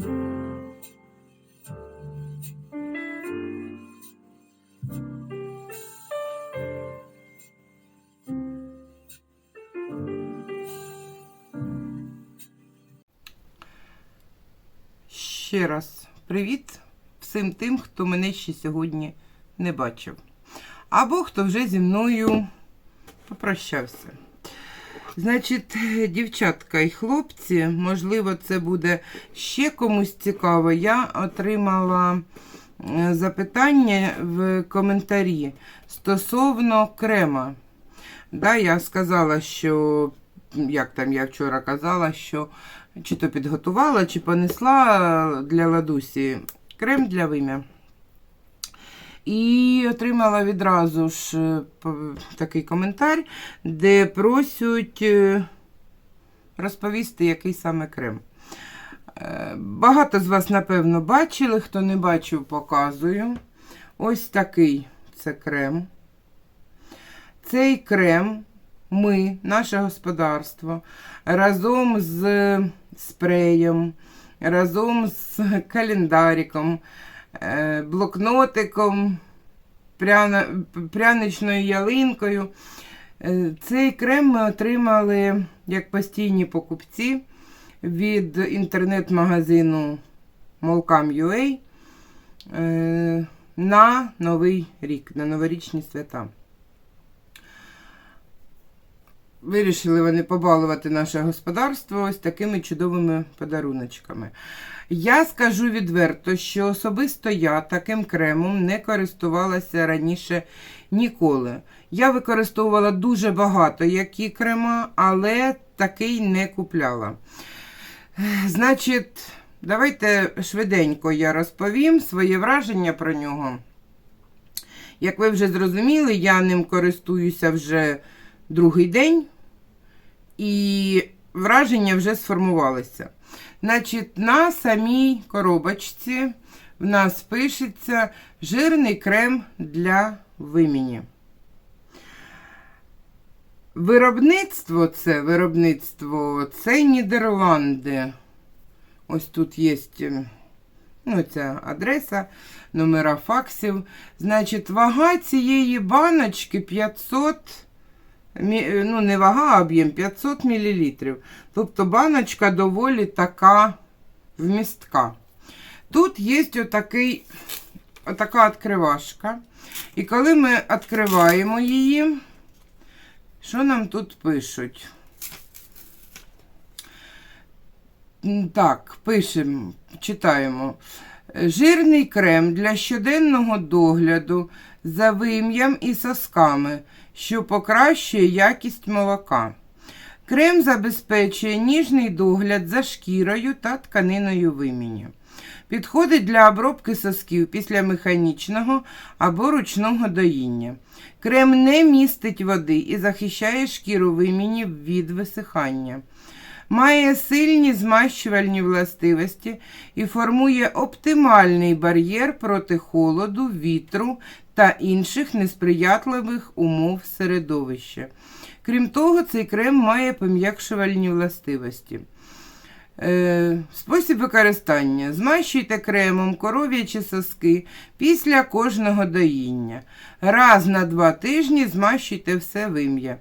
Ще раз привіт всім тим, хто мене ще сьогодні не бачив. Або хто вже зі мною попрощався. Значить, дівчатка і хлопці, можливо, це буде ще комусь цікаво. Я отримала е, запитання в коментарі стосовно крема. Да, я сказала, що, як там я вчора казала, що чи то підготувала, чи понесла для ладусі крем для вим'я. І отримала відразу ж е, такий коментар, де просять е, розповісти, який саме крем. Е, Багато з вас, напевно, бачили. Хто не бачив, показую. Ось такий це крем. Цей крем ми, наше господарство, разом з спреєм, разом з календариком, блокнотиком, пряно- пряничною ялинкою. Е, Цей крем ми отримали як постійні покупці від інтернет-магазину Molcam.ua е, на Новий рік, на новорічні свята. Вирішили вони побалувати наше господарство ось такими чудовими подаруночками. Я скажу відверто, що особисто я таким кремом не користувалася раніше ніколи. Я використовувала дуже багато які крема, але такий не купляла. Значить, давайте швиденько я розповім своє враження про нього. Як ви вже зрозуміли, я ним користуюся вже другий день, і враження вже сформувалися. Значить, на самій коробочці в нас пишеться жирний крем для вимені. Виробництво це виробництво це Нідерланди. Ось тут є ну, ця адреса, номера факсів. Значить, вага цієї баночки 500 мі- ну, не вага, а об'єм 500 мл. Тобто баночка доволі така вмістка. Тут є отакий, отака відкривашка. І коли ми відкриваємо її, що нам тут пишуть? Так, пишемо, читаємо. Жирний крем для щоденного догляду за вим'ям і сосками, що покращує якість молока. Крем забезпечує ніжний догляд за шкірою та тканиною вимені. Підходить для обробки сосків після механічного або ручного доїння. Крем не містить води і захищає шкіру вимені від висихання. Має сильні змащувальні властивості і формує оптимальний бар'єр проти холоду, вітру та інших несприятливих умов середовища. Крім того, цей крем має пом'якшувальні властивості. Е, спосіб використання. Змащуйте кремом коров'ячі соски після кожного доїння. Раз на два тижні змащуйте все вим'я.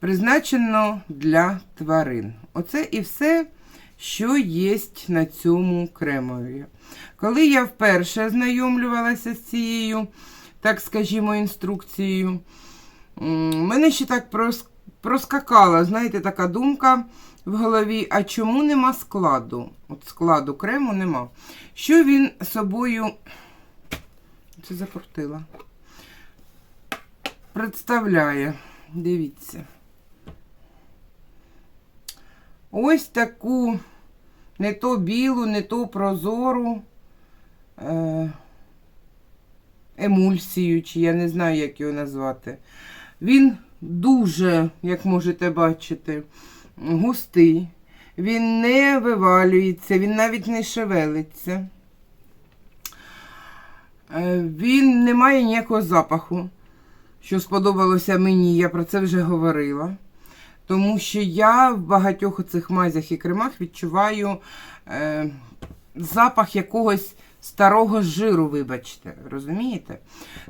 Призначено для тварин. Оце і все, що є на цьому кремові. Коли я вперше знайомлювалася з цією, так скажімо, інструкцією, мене ще так проскакала, знаєте, така думка в голові, а чому нема складу? От складу крему нема. Що він собою. Це закрутила. Представляє. Дивіться. Ось таку не то білу, не то прозору е, емульсію, чи я не знаю, як його назвати. Він дуже, як можете бачити, густий. Він не вивалюється, він навіть не шевелиться. Е, Він не має ніякого запаху, що сподобалося мені, я про це вже говорила. Тому що я в багатьох цих мазях і кремах відчуваю е, запах якогось старого жиру, вибачте, розумієте?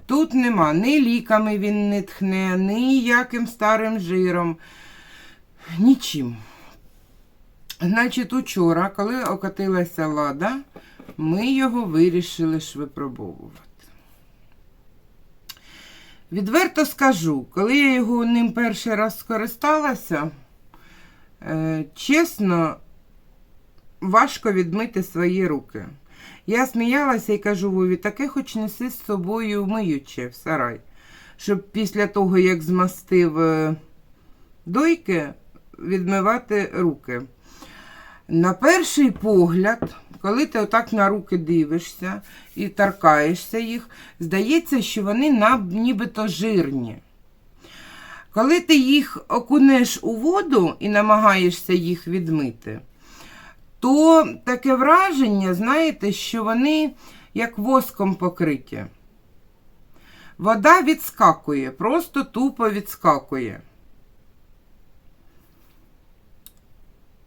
Тут нема ні ліками він не тхне, ніяким старим жиром, нічим. Значить, учора, коли окатилася лада, ми його вирішили ж випробовувати. Відверто скажу, коли я його ним перший раз скористалася, е, чесно, важко відмити свої руки. Я сміялася і кажу Вові, таке хоч неси з собою миюче в сарай, щоб після того, як змастив е, дойки, відмивати руки. На перший погляд, коли ти отак на руки дивишся і торкаєшся їх, здається, що вони нібито жирні. Коли ти їх окунеш у воду і намагаєшся їх відмити, то таке враження, знаєте, що вони як воском покриті. Вода відскакує, просто тупо відскакує.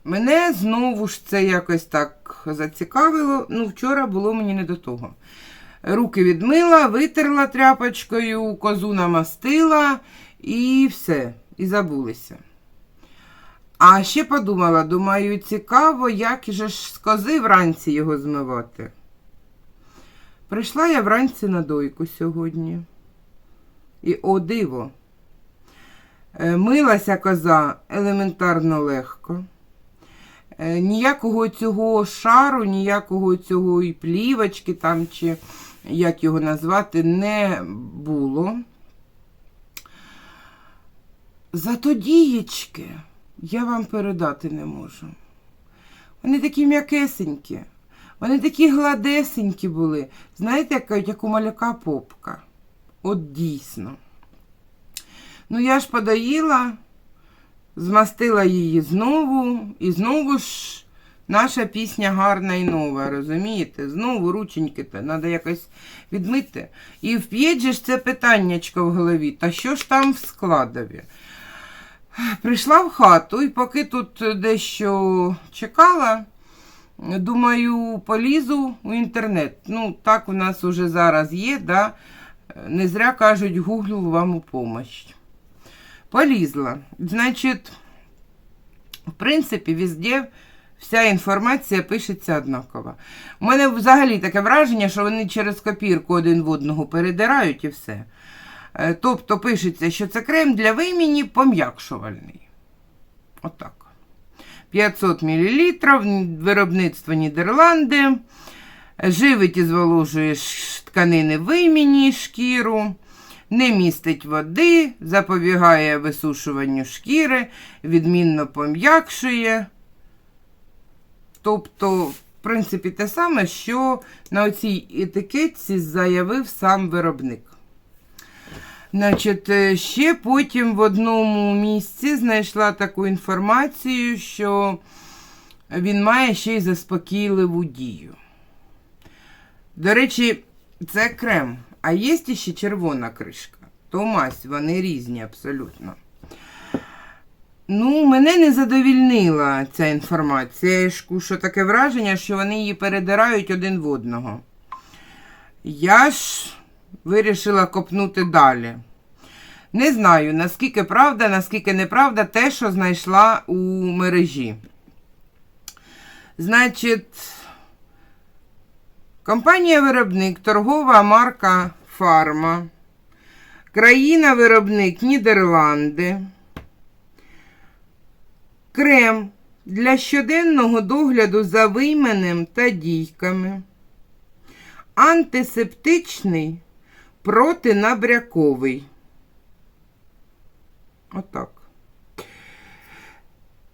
Мене знову ж це якось так зацікавило. Ну, вчора було мені не до того. Руки відмила, витерла тряпочкою, козу намастила і все, і забулися. А ще подумала, думаю, цікаво, як же ж з кози вранці його змивати. Прийшла я вранці на дойку сьогодні. І о диво. Е, Милася коза елементарно легко. Е, Ніякого цього шару, ніякого цього і плівочки там, чи як його назвати, не було. Зато дієчки я вам передати не можу. Вони такі м'якесенькі, вони такі гладесенькі були. Знаєте, яка як у маляка попка. От дійсно. Ну, я ж подоїла, змастила її знову, і знову ж наша пісня гарна і нова, розумієте? Знову рученьки то треба якось відмити. І вп'єть же ж це питаннячко в голові. Та що ж там в складові? Прийшла в хату і поки тут дещо чекала, думаю, полізу у інтернет. Ну, так у нас уже зараз є, да? не зря кажуть, Google вам у помощь. Полізла. Значить, в принципі, везде вся інформація пишеться однаково. У мене взагалі таке враження, що вони через копірку один в одного передирають і все. Е, Тобто пишеться, що це крем для вимені пом'якшувальний. Отак. 500 мл, виробництво Нідерланди. Живить і зволожує тканини вимені, шкіру, не містить води, запобігає висушуванню шкіри, відмінно пом'якшує. Тобто, в принципі, те саме, що на оцій етикетці заявив сам виробник. Значить, е, ще потім в одному місці знайшла таку інформацію, що він має ще й заспокійливу дію. До речі, це крем, а є ще червона кришка. То мазь, вони різні абсолютно. Ну, мене не задовільнила ця інформація. Я ж таке враження, що вони її передирають один в одного. Я ж вирішила копнути далі. Не знаю, наскільки правда, наскільки неправда те, що знайшла у мережі. Значить, компанія-виробник, торгова марка Фарма, країна-виробник Нідерланди, крем для щоденного догляду за вийменем та дійками, антисептичний протинабряковий. Отак.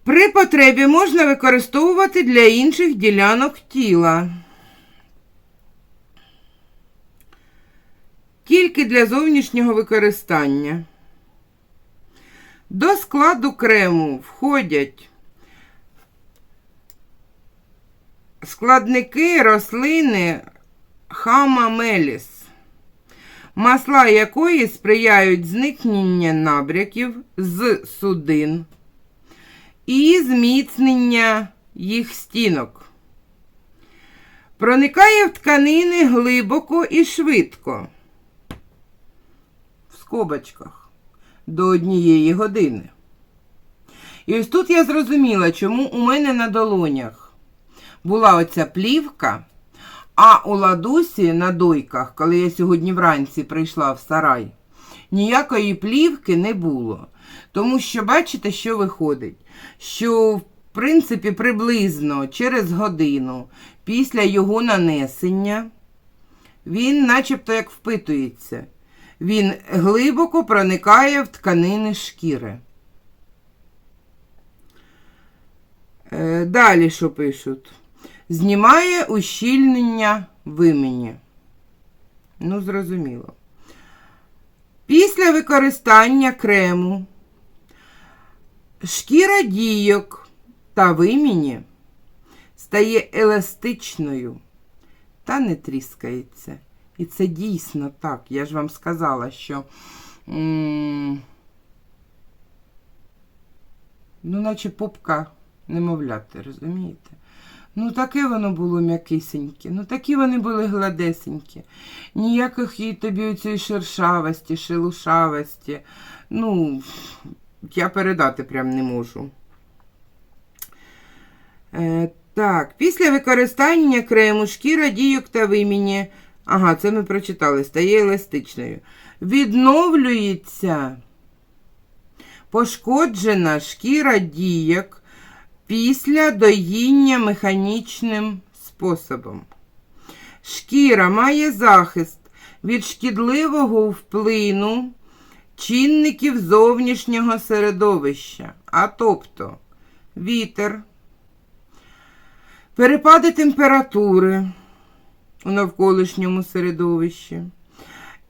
При потребі можна використовувати для інших ділянок тіла. Тільки для зовнішнього використання. До складу крему входять складники рослини хамамеліс, масла якої сприяють зникнення набряків з судин і зміцнення їх стінок. Проникає в тканини глибоко і швидко. В скобочках до однієї години. І ось тут я зрозуміла, чому у мене на долонях була оця плівка, а у ладусі на дойках, коли я сьогодні вранці прийшла в сарай, ніякої плівки не було. Тому що бачите, що виходить? Що, в принципі, приблизно через годину після його нанесення він начебто як впитується. Він глибоко проникає в тканини шкіри. Е, Далі що пишуть? Знімає ущільнення вимені. Ну, зрозуміло. Після використання крему шкіра дійок та вимені стає еластичною та не тріскається. І це дійсно так. Я ж вам сказала, що. Ну, наче попка немовляти, розумієте? Ну, таке воно було м'якисеньке, ну такі вони були гладесенькі. Ніяких їй тобі оцієї шершавості, шелушавості. Ну, я передати прям не можу. Е, так, після використання крему шкіра дійок та виміні. Ага, це ми прочитали, стає еластичною. Відновлюється пошкоджена шкіра дійок після доїння механічним способом. Шкіра має захист від шкідливого вплину чинників зовнішнього середовища, а тобто вітер, перепади температури у навколишньому середовищі.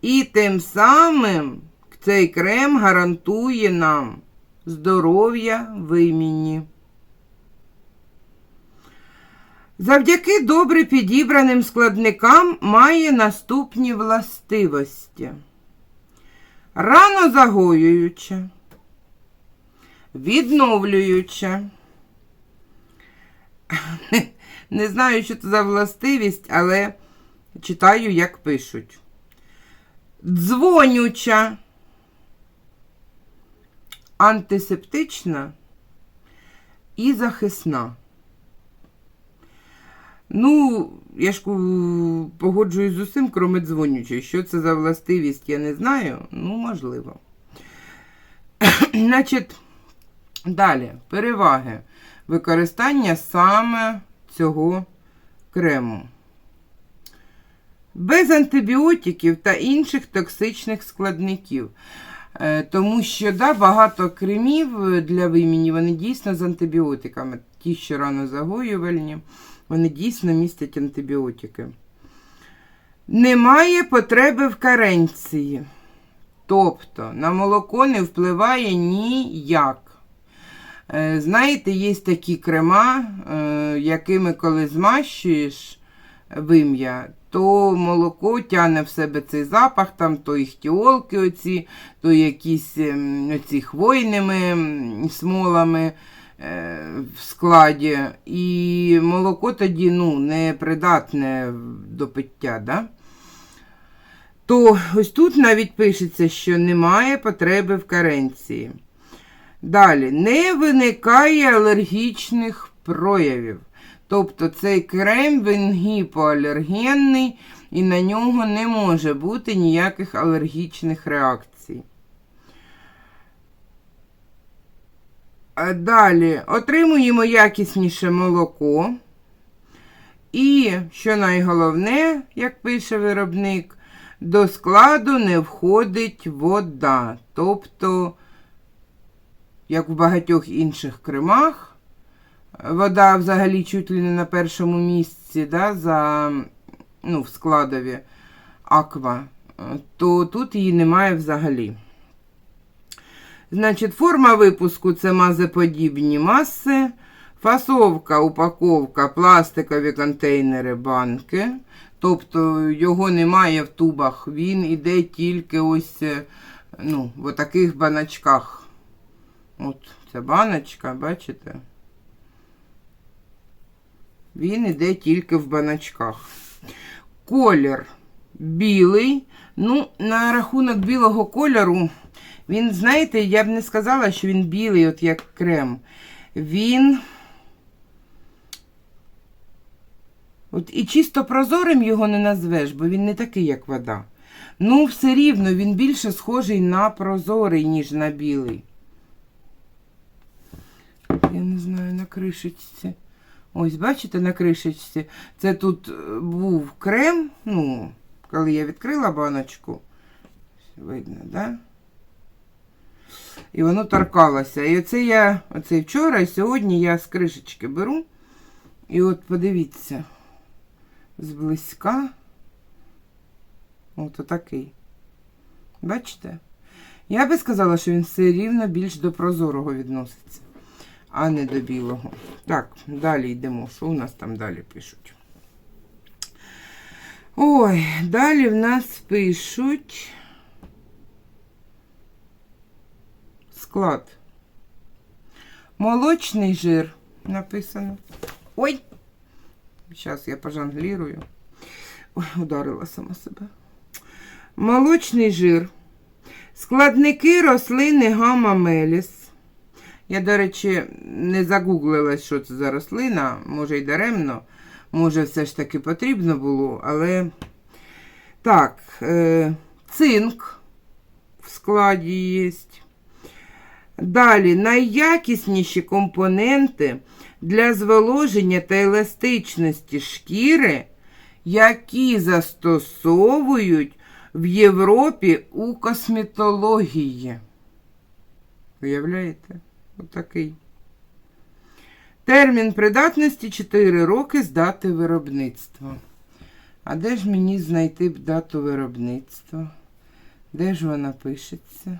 І тим самим цей крем гарантує нам здоров'я вимінні. Завдяки добре підібраним складникам має наступні властивості. Рано загоююча, відновлююча. Не знаю, що це за властивість, але читаю, як пишуть. Дзвонюча, антисептична і захисна. Ну, я ж погоджуюсь з усім, кроме дзвонючої. Що це за властивість, я не знаю. Ну, можливо. Значить, далі, переваги використання саме цього крему. Без антибіотиків та інших токсичних складників. Е, Тому що да, багато кремів для вимінів, вони дійсно з антибіотиками. Ті, що рано загоювальні, вони дійсно містять антибіотики. Немає потреби в каренції. Тобто на молоко не впливає ніяк. Е, Знаєте, є такі крема, е, якими коли змащуєш вим'я, то молоко тягне в себе цей запах, там то іхтіолки оці, то якісь ем, оці хвойними смолами е, в складі. І молоко тоді ну, не придатне до пиття. Да? То ось тут навіть пишеться, що немає потреби в каренції. Далі, не виникає алергічних проявів. Тобто цей крем він гіпоалергенний і на нього не може бути ніяких алергічних реакцій. А Далі отримуємо якісніше молоко. І, що найголовне, як пише виробник, до складу не входить вода. Тобто, як в багатьох інших кремах, вода взагалі чуть ли не на першому місці да, за, ну, в складові аква, то тут її немає взагалі. Значить, форма випуску це мазеподібні маси, фасовка, упаковка, пластикові контейнери, банки. Тобто його немає в тубах, він іде тільки ось е, ну, в таких баночках. От ця баночка, бачите? Він іде тільки в баночках. Колір білий. Ну, на рахунок білого кольору, він, знаєте, я б не сказала, що він білий, от як крем. Він. От і чисто прозорим його не назвеш, бо він не такий, як вода. Ну, все рівно він більше схожий на прозорий, ніж на білий. Я не знаю, на кришечці. Ось, бачите, на кришечці. Це тут е, був крем, ну, коли я відкрила баночку. Видно, да? І воно торкалося. І оце я, оце вчора і сьогодні я з кришечки беру. І от подивіться, зблизька. От отакий. Бачите? Я би сказала, що він все рівно більш до прозорого відноситься, а не до білого. Так, далі йдемо. Що у нас там далі пишуть? Ой, далі в нас пишуть склад. Молочний жир написано. Ой! Зараз я пожонглірую. Ой, ударила сама себе. Молочний жир. Складники рослини гамма меліс. Я, до речі, не загуглила, що це за рослина, може й даремно, може, все ж таки потрібно було, але так, е, цинк в складі є. Далі найякісніші компоненти для зволоження та еластичності шкіри, які застосовують в Європі у косметології. Уявляєте? Отакий. Термін придатності 4 роки з дати виробництва. А де ж мені знайти дату виробництва? Де ж вона пишеться?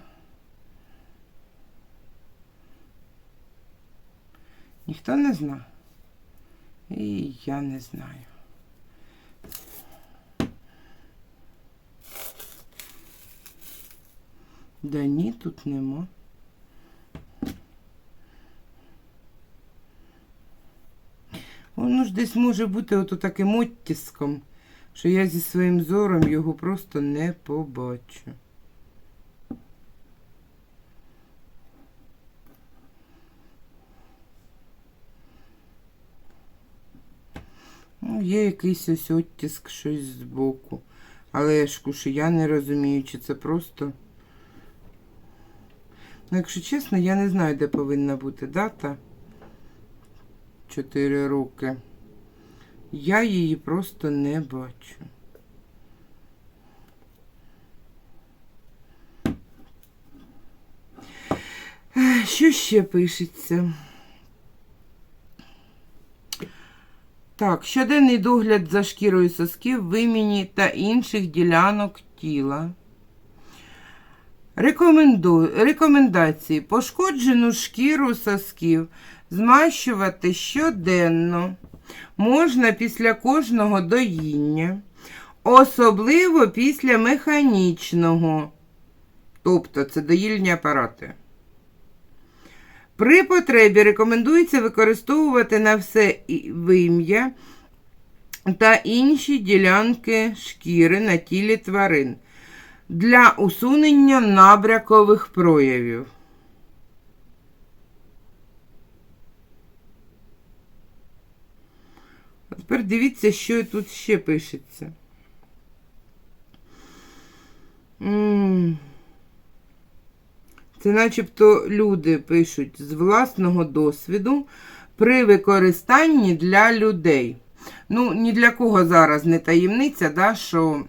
Ніхто не знає. І я не знаю. Да ні, тут нема. Воно ж десь може бути ото таким оттіском, що я зі своїм зором його просто не побачу. Ну, є якийсь ось оттиск, щось збоку. Але ж кушу, я не розумію, чи це просто. Ну, якщо чесно, я не знаю, де повинна бути дата. 4 роки. Я її просто не бачу. Що ще пишеться? Так, щоденний догляд за шкірою сосків, виміні та інших ділянок тіла. Рекоменду... Рекомендації. Пошкоджену шкіру сосків змащувати щоденно. Можна після кожного доїння, особливо після механічного, тобто це доїльні апарати. При потребі рекомендується використовувати на все вим'я та інші ділянки шкіри на тілі тварин для усунення набрякових проявів. А тепер дивіться, що тут ще пишеться. М. Це начебто люди пишуть з власного досвіду при використанні для людей. Ну, ні для кого зараз не таємниця, да, що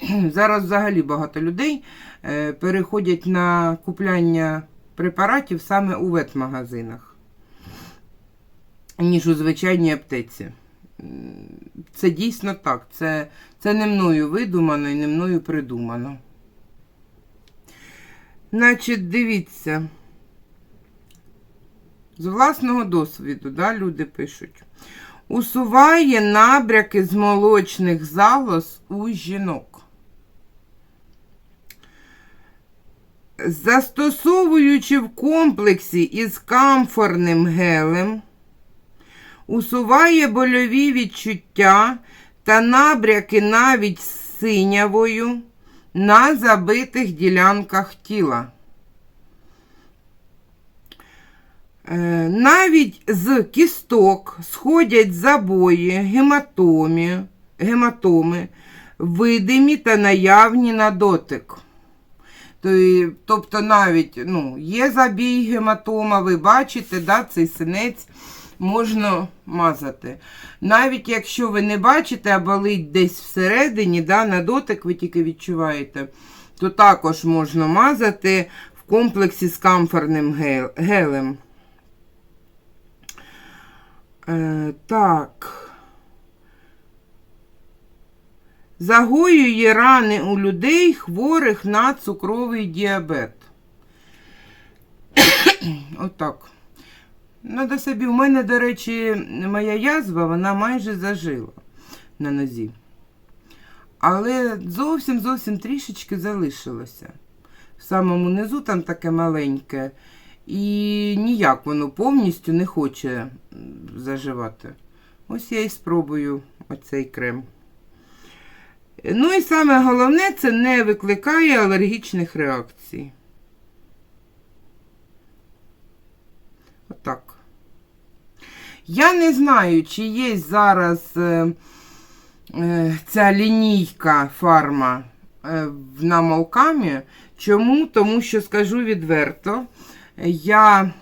зараз взагалі багато людей е, переходять на купляння препаратів саме у ветмагазинах, ніж у звичайній аптеці. Це дійсно так. Це, це не мною видумано і не мною придумано. Значить, дивіться. З власного досвіду, да, люди пишуть. Усуває набряки з молочних залоз у жінок. Застосовуючи в комплексі із камфорним гелем, усуває больові відчуття та набряки навіть з синявою на забитих ділянках тіла. Е, Навіть з кісток сходять забої, гематомі, гематоми, видимі та наявні на дотик. Тобто навіть ну, є забій гематома, ви бачите, да, цей синець можна мазати. Навіть якщо ви не бачите, а болить десь всередині, да, на дотик ви тільки відчуваєте, то також можна мазати в комплексі з камфорним гелем. Е, так. Загоює рани у людей, хворих на цукровий діабет. Отак. Надо собі. У мене, до речі, моя язва, вона майже зажила на нозі. Але зовсім зовсім трішечки залишилося. В самому низу там таке маленьке. І ніяк воно повністю не хоче заживати. Ось я і спробую оцей крем. Ну і саме головне, це не викликає алергічних реакцій. Отак. Я не знаю, чи є зараз е, е, ця лінійка фарма е, в- на Молкамі. Чому? Тому що скажу відверто, я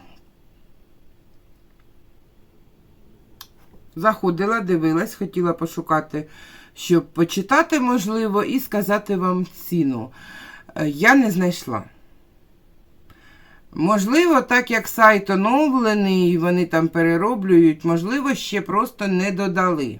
заходила, дивилась, хотіла пошукати, щоб почитати, можливо, і сказати вам ціну. Е, Я не знайшла. Можливо, так як сайт оновлений, і вони там перероблюють, можливо, ще просто не додали.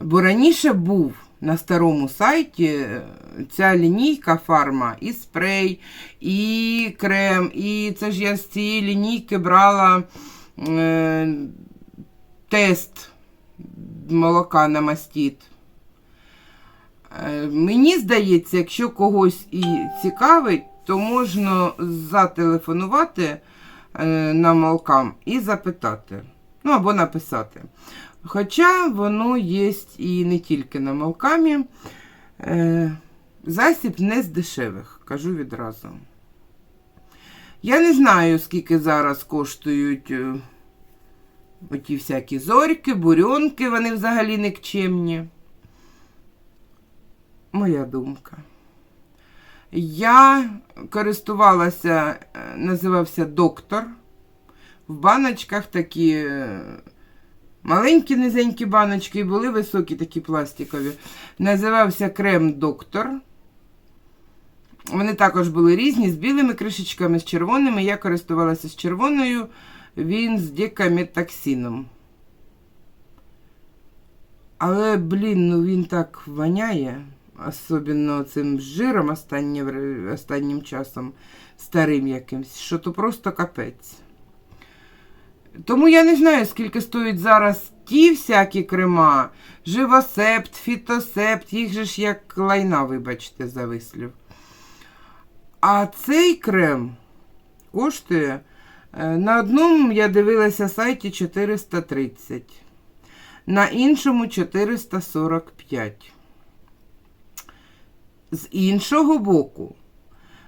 Бо раніше був на старому сайті е, ця лінійка фарма, і спрей, і крем, і це ж я з цієї лінійки брала е, тест молока на мастіт. Е, Мені здається, якщо когось і цікавить, то можна зателефонувати е, на Малкам і запитати. Ну, або написати. Хоча воно є і не тільки на Малкамі. Е, Засіб не з дешевих, кажу відразу. Я не знаю, скільки зараз коштують е, оті всякі зорьки, бурьонки, вони взагалі никчемні. Моя думка. Я користувалася, е, називався доктор. В баночках такі е, маленькі низенькі баночки і були високі такі пластикові. Називався крем доктор. Вони також були різні, з білими кришечками, з червоними. Я користувалася з червоною, він з декаметаксином. Але, блін, ну він так воняє, особливо цим жиром останнє, вре- останнім часом, старим якимсь, що то просто капець. Тому я не знаю, скільки стоять зараз ті всякі крема, живосепт, фітосепт, їх же ж як лайна, вибачте, за вислів. А цей крем коштує е, на одному, я дивилася сайті 430, на іншому 445. З іншого боку,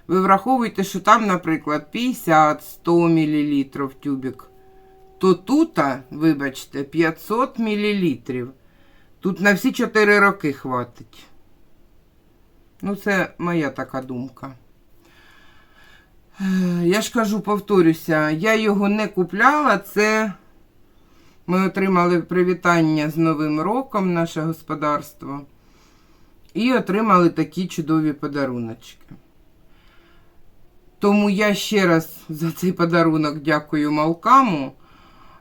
ви враховуєте, що там, наприклад, 50-100 мл тюбик, то тут, вибачте, 500 мл. Тут на всі 4 роки хватить. Ну, це моя така думка. Е, Я ж кажу, повторюся, я його не купляла. Це ми отримали привітання з Новим роком, наше господарство. І отримали такі чудові подаруночки. Тому я ще раз за цей подарунок дякую Малкаму.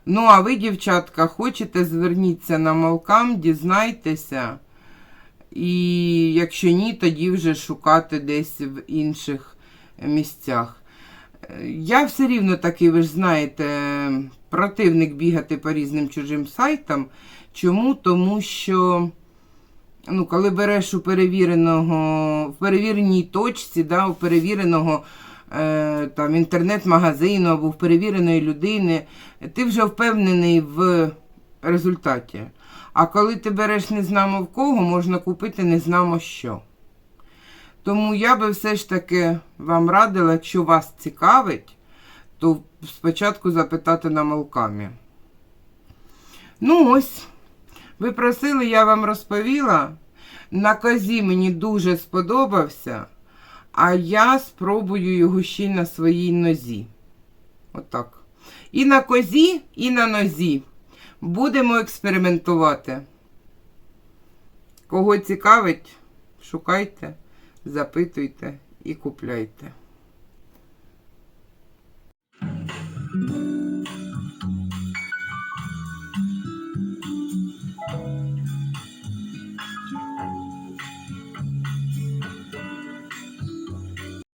Ну, а ви, дівчатка, хочете, зверніться на Малкам, дізнайтеся. І якщо ні, тоді вже шукати десь в інших місцях. Я все рівно такий, ви ж знаєте, противник бігати по різним чужим сайтам. Чому? Тому що, ну, коли береш у перевіреного, в перевіреній точці, да, у перевіреного е, там, інтернет-магазину або в перевіреної людини, ти вже впевнений в результаті. А коли ти береш незнамо в кого, можна купити незнамо що. Тому я би все ж таки вам радила, якщо вас цікавить, то спочатку запитати на молкамі. Ну ось, ви просили, я вам розповіла. На козі мені дуже сподобався, а я спробую його ще на своїй нозі. Отак. І на козі, і на нозі. Будемо експериментувати. Кого цікавить, шукайте, запитуйте і купляйте.